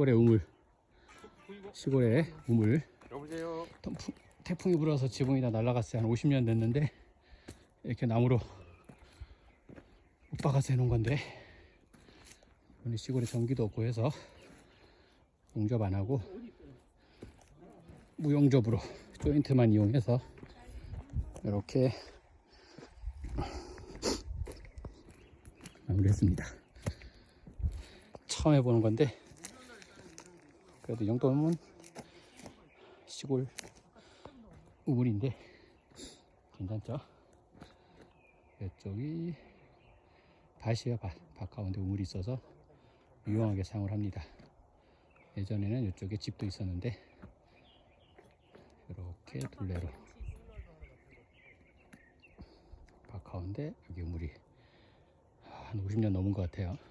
시골의 우물. 시골의 우물. 태풍, 태풍이 불어서 지붕이 다 날아갔어요. 한 50년 됐는데 이렇게 나무로 못 박아서 해놓은 건데. 오늘 시골에 전기도 없고 해서 용접 안 하고 무용접으로 조인트만 이용해서 이렇게 마무리했습니다. 처음 해보는 건데 그래도 이 정도면 시골 우물인데 괜찮죠? 이쪽이 밭이야 밭, 밭 가운데 우물이 있어서 유용하게 사용을 합니다. 예전에는 이쪽에 집도 있었는데 이렇게 둘레로 밭 가운데 여기 우물이 한 50년 넘은 것 같아요.